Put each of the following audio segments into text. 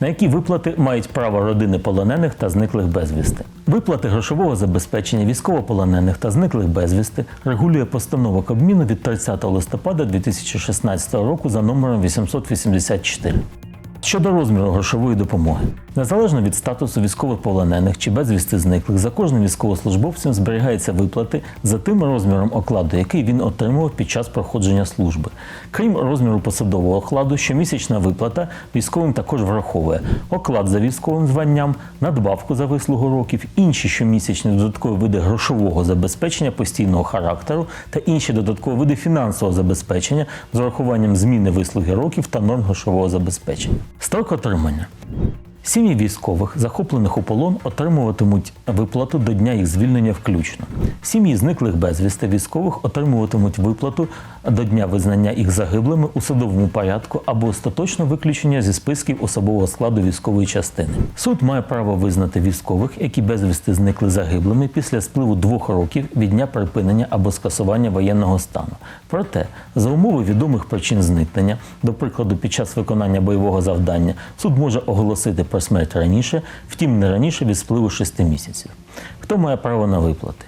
На які виплати мають право родини полонених та зниклих безвісти? Виплати грошового забезпечення військовополонених та зниклих безвісти регулює постанова Кабміну від 30 листопада 2016 року за номером 884. Щодо розміру грошової допомоги, незалежно від статусу військовополонених чи безвісти зниклих, за кожним військовослужбовцем зберігаються виплати за тим розміром окладу, який він отримував під час проходження служби. Крім розміру посадового окладу, щомісячна виплата військовим також враховує оклад за військовим званням, надбавку за вислугу років, інші щомісячні додаткові види грошового забезпечення постійного характеру та інші додаткові види фінансового забезпечення з урахуванням зміни вислуги років та норм грошового забезпечення. Строк отримання. Сім'ї військових, захоплених у полон, отримуватимуть виплату до дня їх звільнення включно. Сім'ї зниклих безвісти військових отримуватимуть виплату до дня визнання їх загиблими у судовому порядку або остаточно виключення зі списків особового складу військової частини. Суд має право визнати військових, які безвісти зникли загиблими після спливу двох років від дня припинення або скасування воєнного стану. Проте, за умови відомих причин зникнення, до прикладу, під час виконання бойового завдання, суд може оголосити про смерть раніше, втім не раніше від спливу шести місяців. Хто має право на виплати?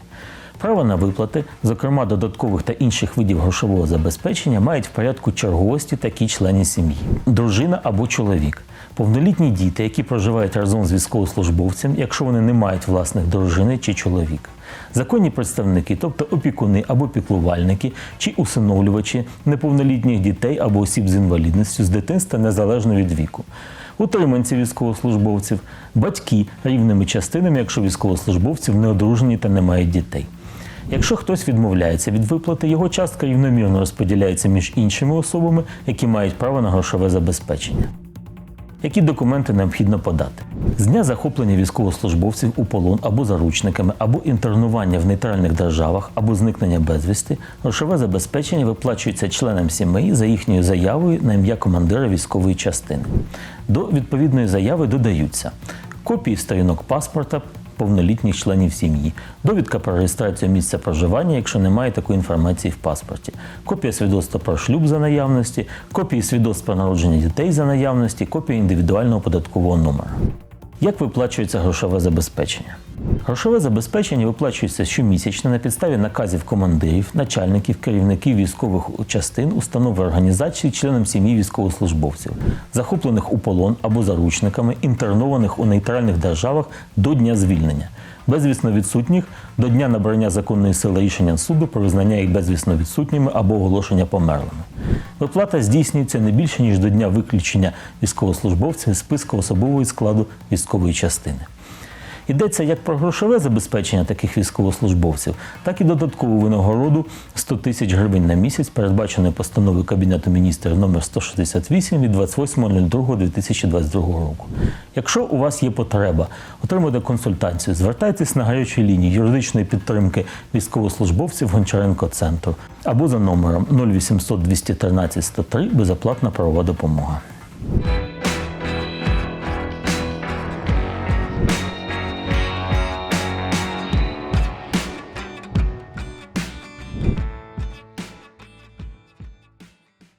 Право на виплати, зокрема додаткових та інших видів грошового забезпечення, мають в порядку черговості такі члени сім'ї: дружина або чоловік, повнолітні діти, які проживають разом з військовослужбовцем, якщо вони не мають власних дружини чи чоловіка. Законні представники, тобто опікуни або піклувальники чи усиновлювачі неповнолітніх дітей або осіб з інвалідністю з дитинства незалежно від віку. Утриманці військовослужбовців, батьки рівними частинами, якщо військовослужбовців не одружені та не мають дітей. Якщо хтось відмовляється від виплати, його частка рівномірно розподіляється між іншими особами, які мають право на грошове забезпечення. Які документи необхідно подати? З дня захоплення військовослужбовців у полон або заручниками, або інтернування в нейтральних державах, або зникнення безвісти, грошове забезпечення виплачується членам сімей за їхньою заявою на ім'я командира військової частини. До відповідної заяви додаються копії сторінок паспорта повнолітніх членів сім'ї, довідка про реєстрацію місця проживання, якщо немає такої інформації в паспорті, копія свідоцтва про шлюб за наявності, копії свідоцтва народження дітей за наявності, копія індивідуального податкового номера. Як виплачується грошове забезпечення? Грошове забезпечення виплачується щомісячно на підставі наказів командирів, начальників, керівників військових частин, установ і організацій, членам сім'ї військовослужбовців, захоплених у полон або заручниками, інтернованих у нейтральних державах до дня звільнення, безвісно відсутніх до дня набрання законної сили рішення суду про визнання їх безвісно відсутніми або оголошення померлими. Виплата здійснюється не більше ніж до дня виключення військовослужбовця з списку особового складу військової частини. Йдеться як про грошове забезпечення таких військовослужбовців, так і додаткову винагороду 100 тисяч гривень на місяць, передбаченої постановою Кабінету міністрів номер 168 від 28.02.2022 року. Якщо у вас є потреба отримати консультацію, звертайтесь на гарячу лінію юридичної підтримки військовослужбовців Гончаренко центру або за номером 0800 213 103 безоплатна правова допомога.